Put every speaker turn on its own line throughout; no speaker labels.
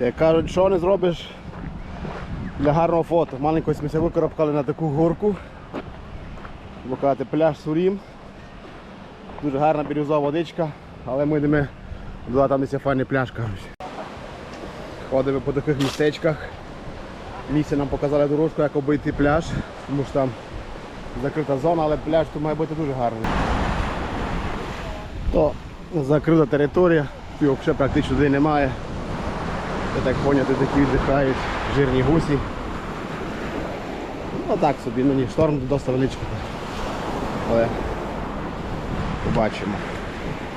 Як кажуть, що не зробиш для гарного фото. Маленько ми ся викарабкали на таку горку. Лукати пляж Сурім. Дуже гарна бірюзова водичка, але ми йдемо туди, там десь файний пляж, кажуть. Ходимо по таких містечках. Місце нам показали дорожку, як обійти пляж, тому що там закрита зона, але пляж тут має бути дуже гарний. То закрита територія, тут взагалі практично людей немає. Я так поняти, такі віддихають жирні гусі. Ну так собі, ну ні, шторм досить величкий. Але побачимо,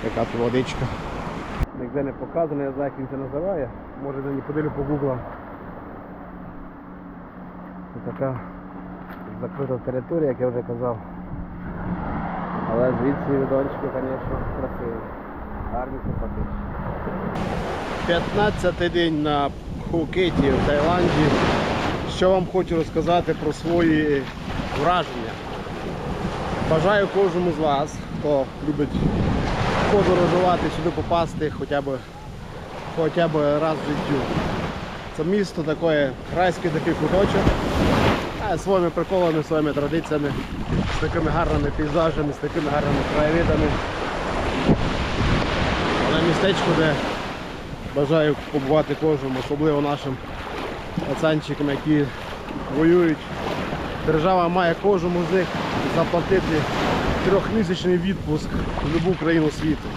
яка тут водичка. Ніде не показано, я знаю, як він це називає. Може не подивлю по гуглам. Це така закрита територія, як я вже казав. Але звідси відончики, звісно, красиві. Гарні симпатичні. 15-й день на Пхукеті в Таїланді. Що вам хочу розказати про свої враження. Бажаю кожному з вас, хто любить подорожувати, сюди попасти хоча б, хоча б раз в життю. Це місто таке, райський такий куточок, а своїми приколами, своїми традиціями, з такими гарними пейзажами, з такими гарними краєвидами. Але містечко, де бажаю побувати кожному, особливо нашим пацанчикам, які воюють. Держава має кожному з них заплатити трьохмісячний відпуск в будь-яку країну світу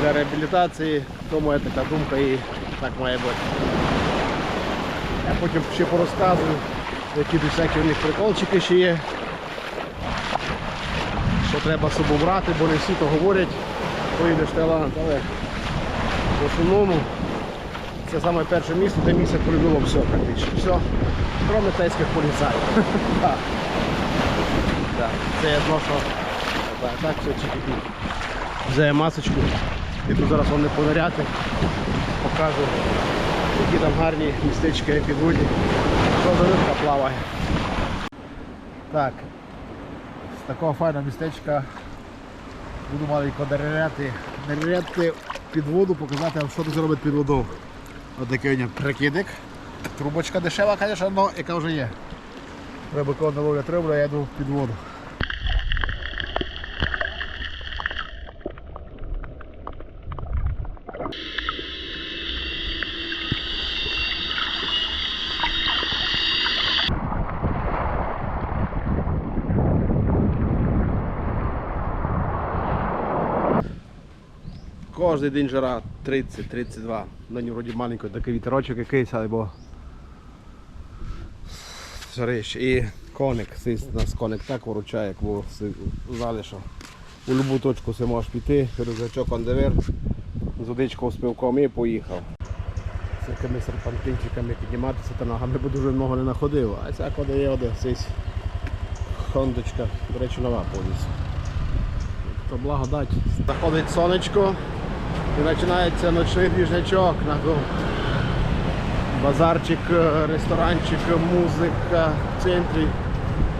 для реабілітації, тому є така думка і так має бути. Я потім ще порозказую, які тут всякі у них приколчики ще є. Що треба з собою брати, бо не всі то говорять, поїдеш в Таїланд, але в основному це саме перше місто, де місце полюбило все практично. Все, кроме тайських поліцаїв. Це я зношу. Так, все чики. Взяє масочку. І тут зараз вам не понаряти. Покажу, які там гарні містечки як підводі. Що за рибка плаває. Так. З такого файного містечка буду маленько неряти під воду, показати що тут робить під водою. Ось такий у нього прикидик. Трубочка дешева, звісно, але яка вже є. Не ловлять рибу, я йду під воду. Кожний день жара 30-32. На ній вроді маленький такий вітерочок якийсь, або жарище. І коник, нас коник так виручає, як знали, що у будь-яку точку ти можеш піти, рюкзачок кондивер, з водичкою з пивком і поїхав. З якими серпантинчиками підніматися та ногами, бо дуже много не находив. А ця коли є сись хондочка, до речі, нова повністю. То благодать. Заходить сонечко і починається ночний двіжнячок. На ту базарчик, е, ресторанчик, музика в центрі.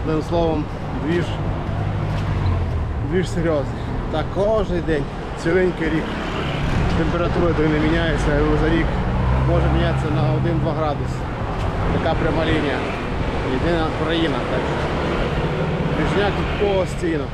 Одним словом, двіж, двіж серйозний. Так кожен день, ціленький рік. Температура не міняється, але за рік може мінятися на 1-2 градуси. Така пряма лінія. Єдина країна. Так. Двіжняк тут постійно.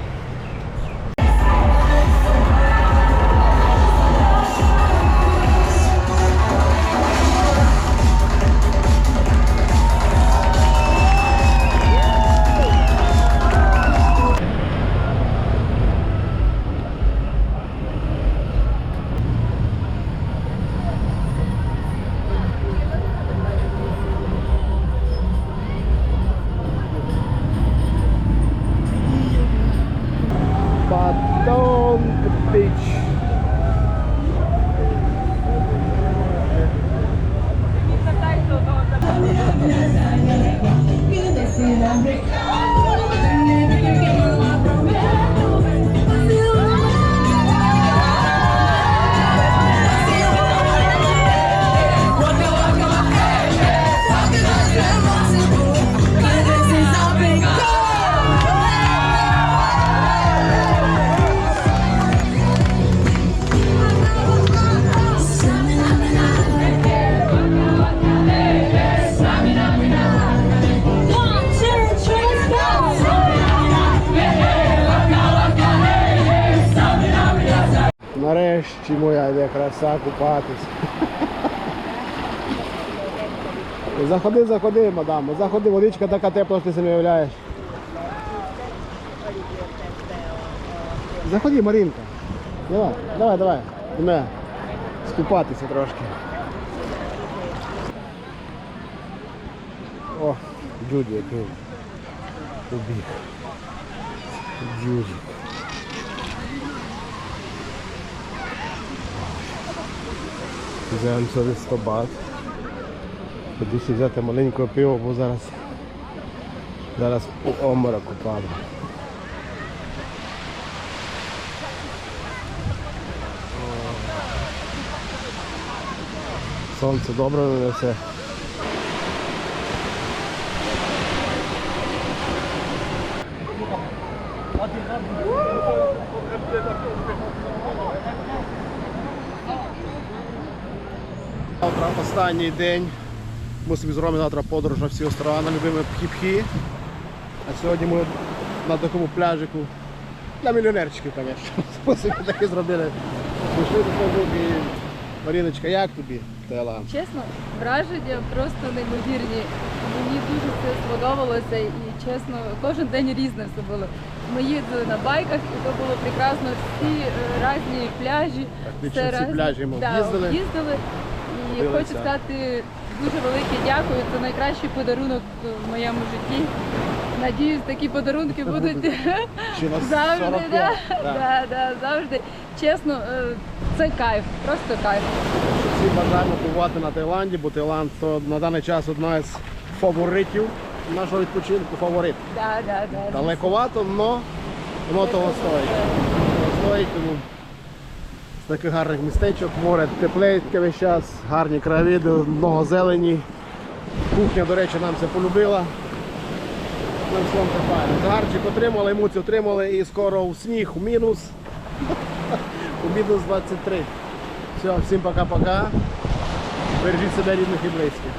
Чи моя йде краса. Заходи, заходи, мадам, заходи, водичка така тепла, що ти собі уявляєш. Заходи, Марінка. Давай, давай, давай. Іме. Скупатися трошки. О, Джуді який. Убіг. Джуді. Взяємо собі 100 бат. Тоді ще взяти маленького пиво, бо зараз зараз у оморок упаду. Сонце добре не несе. Завтра останній день. Ми собі зробимо завтра подорож на всі острова на любимі пхі-пхі. А сьогодні ми на такому пляжику для мільйонерчиків, звісно. Ми таке зробили. Пішли до і Маріночка, як тобі Таїланд?
Чесно, враження просто неймовірні. Мені дуже все сподобалося і чесно, кожен день різне все було. Ми їздили на байках, і це було прекрасно. Всі е, різні пляжі.
Практично всі
разні.
пляжі ми
Да,
об'їздили.
І хочу сказати дуже велике дякую. Це найкращий подарунок в моєму житті. Надіюсь, такі подарунки будуть завжди. Да,
Да.
да, завжди. Чесно, е, це кайф, просто кайф.
Всі бажаємо побувати на Таїланді, бо Таїланд то на даний час одна з фаворитів нашого відпочинку. Фаворит.
Да, да, да.
Далековато, але воно того стоїть. Стоїть, тому таких гарних містечок, море тепленьке весь час, гарні краєвиди, много зелені. Кухня, до речі, нам це полюбила. Нам словом файно. Отримали, емоції отримали і скоро у сніг, у мінус. У мінус 23. Все, всім пока-пока. Бережіть себе рідних і близьких.